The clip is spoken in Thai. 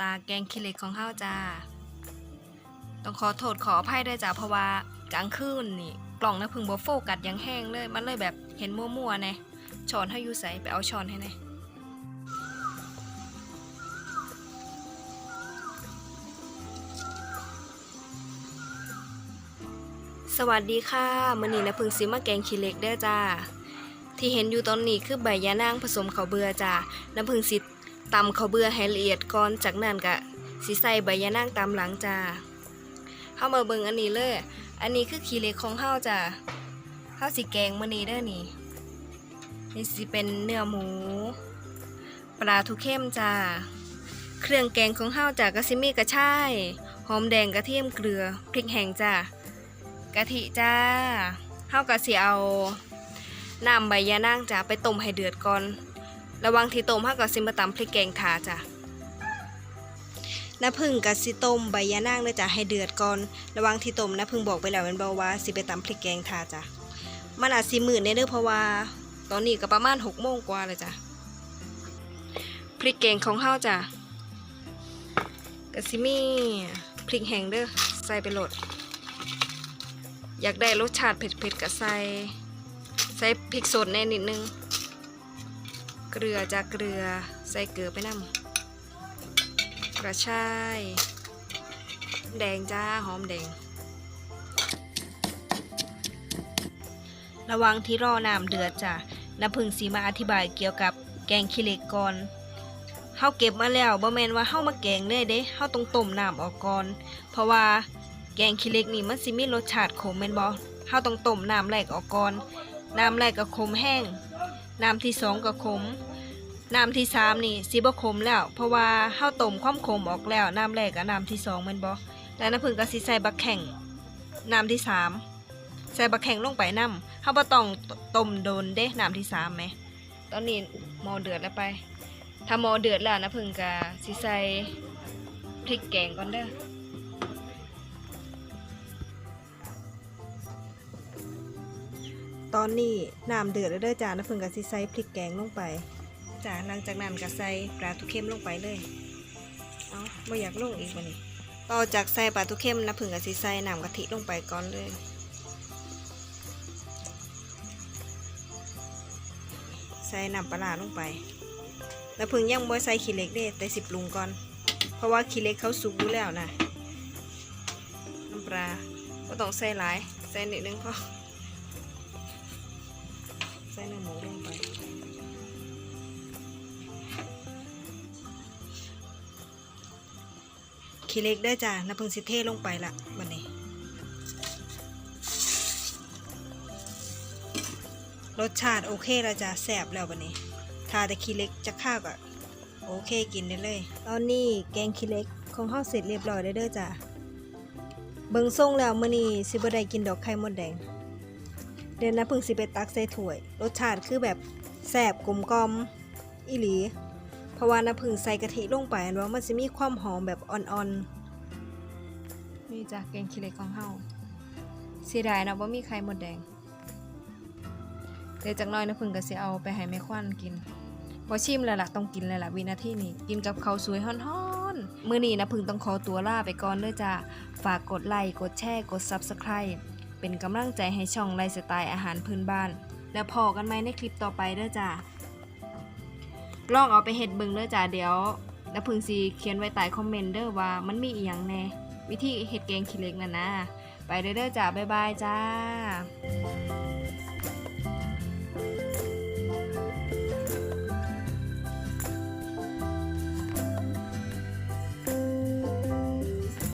ตาแกงขี้เหล็กของเฮาจ้า ต้องขอโทษขออภัยด้วยจ้าเพราะว่ากลางคืนนี่กล่องนะพึ่งบ่โฟกัสยังแห้งเลย มันเลยแบบเห็นมั่วๆแน่ช้อนให้อยู่ใส่ไปเอาช้อนให้แน่สวัสดีค่ะมื้อนี้นะพึ่งสิมาแกงขี้เหล็กเด้อจ้าที่เห็นอยู่ตอนนี้คือใบยานางผสมข้าวเบื่อจ้าน้ำผึ้งสิ ตำข้าวเบื่อให้ละเอียดก่อนจากนั้นก็สิใส่ใบยานางตามหลังจ้าเฮามาเบิ่งอันนี้เลย อันนี้คือขี้เล็กของเฮาจ้าเฮาสิแกงมื้อนี้เด้อนี่นี่สิเป็นเนื้อหมู ปลาทูเข้มจ้า เครื่องแกงของเฮาจ้าก็สิมีกระชาย หอมแดงกระเทียมเกลือ พริกแห้งจ้ากะทิจ้าเฮาก็สิเอาน้ำใบยานางจ้ะไปต้มให้เดือดก่อน ระวังที่ต้มห้าก็สิมาตำพริกแกงทาจ้ะน้าพึ่งกับสิต้มใบยานางเลยจ้ะให้เดือดก่อน ระวังที่ต้มน้าพึ่งบอกไปแล้วมันบอกว่าสิไปตำพริกแกงทาจ้ะมันอาจสิมืดในเด้อเพราะว่า ตอนนี้ก็ประมาณหกโมงกว่าเลยจ้ะพริกแกงของเฮาจ้ะก็สิมี่พริกแห้งเด้อใส่ไปโหลด อยากได้รสชาติเผ็ดๆก็ใส่ใส่พริกสดแน่นิดนึง เกลือจ้าเกลือใส่เกลือไปนำกระชาย แดงจ้าหอมแดง ระวังที่รอน้ำเดือดจ้ะน้ำพึ่งสีมาอธิบายเกี่ยวกับแกงขี้เหล็กก่อนเฮาเก็บมาแล้วบ่แม่นว่าเฮามาแกงเลยเด้เฮาต้องต้มน้ำออกก่อน เพราะว่าแกงขี้เหล็กนี่มันสิมีรสชาติขมแม่นบ่เฮาต้องต้มน้ำแรกออกก่อน น้ำแรกก็ขมแห้ง น้ำที่สองก็ขม น้ำที่สามนี่สิบ่ขมแล้ว เพราะว่าเฮาวต้มความขมออกแล้ว น้ำแรกกับน้ำที่สองม่นบ่แล้วน้ำผึ้งก็สิใส่บักแข่งน้ำที่สามใส่บักแข่งลงไปน้ำเฮาบ่ต้องต้มโดนเด้น้ำที่สามไหม ตอนนี้หม้อเดือดแล้วไป ถ้าหม้อเดือดแล้วน้ำผึ้งก็สิใส่พริกแกงก่อนเด้อ ตอนนี้น้ำเดือดแล้วเด้อจ้าน้ำผึ้งกับสิใส่พริกแกงลงไปจ้าหลังจากนั้นก็ใส่ปลาทุเค็มลงไปเลยเอาไม่อยากลงอีกวันนี้ต่อจากใส่ปลาทุเค็มน้ำผึ้งกับสิใส่น้ำกะทิลงไปก่อนเลยใส่น้ำปลาลงไปน้ำผึ้งยังบ่ใส่ขี้เล็กเด้แต่สิปรุงก่อน เพราะว่าขี้เล็กเขาสุกอยู่แล้วนะน้ำปลาก็ต้องใส่หลายใส่นิดนึงพอ เนื้อหมูลงไปขี้เล็กได้จ้ะน้ำพึ่งสิเทลงไปละบันนี้รสชาติโอเคแล้วจ้ะแสบแล้วบันนี้ถ้าแต่ขี้เล็กจะข้าวก็โอเคกินได้เลยตอนนี้แกงขี้เล็กของข้าวเสร็จเรียบร้อยแล้เด้อจ้ะเบิ่งทรงแล้วมื้อนี้สิบ่ได้กินดอกไข่มดแดง เดี๋ยวนะพิ่งสิไปตักใส่ถ้วย รสชาติคือแบบแซ่บกลมกลมอีหลี เพราะว่าน้ำผึ้งใส่กะทิลงไปอันว่ามันจะมีความหอมแบบอ่อนๆ นี่จ้ะแกงขี้เหล็กของเฮาเสียดายนะว่ามีไข่มดแดง เดี๋ยวจากน้อยน้ำผึ้งก็สิเอาไปให้แม่ควันกินพอชิมแล้วล่ะต้องกินเลยล่ะวินาทีนี้กินกับข้าวสวยฮ้อนๆมื้อนี้นะพึ่งต้องขอตัวลาไปก่อนเด้อจ้าฝากกดไลค์กดแชร์กด Subscribe เป็นกำลังใจให้ช่องไลฟ์สไตล์อาหารพื้นบ้าน แล้วพอกันไหมในคลิปต่อไปเด้อจ้าลองเอาไปเห็ดเบิ่งเด้อจ้าเดี๋ยวแล้วพึงสีเขียนไว้ใต้คอมเมนต์เด้อว่ามันมีอีหยังแน่วิธีเห็ดแกงขี้เล็กนั่นนะไปเด้อเด้อจ้าบ๊ายบายจ้า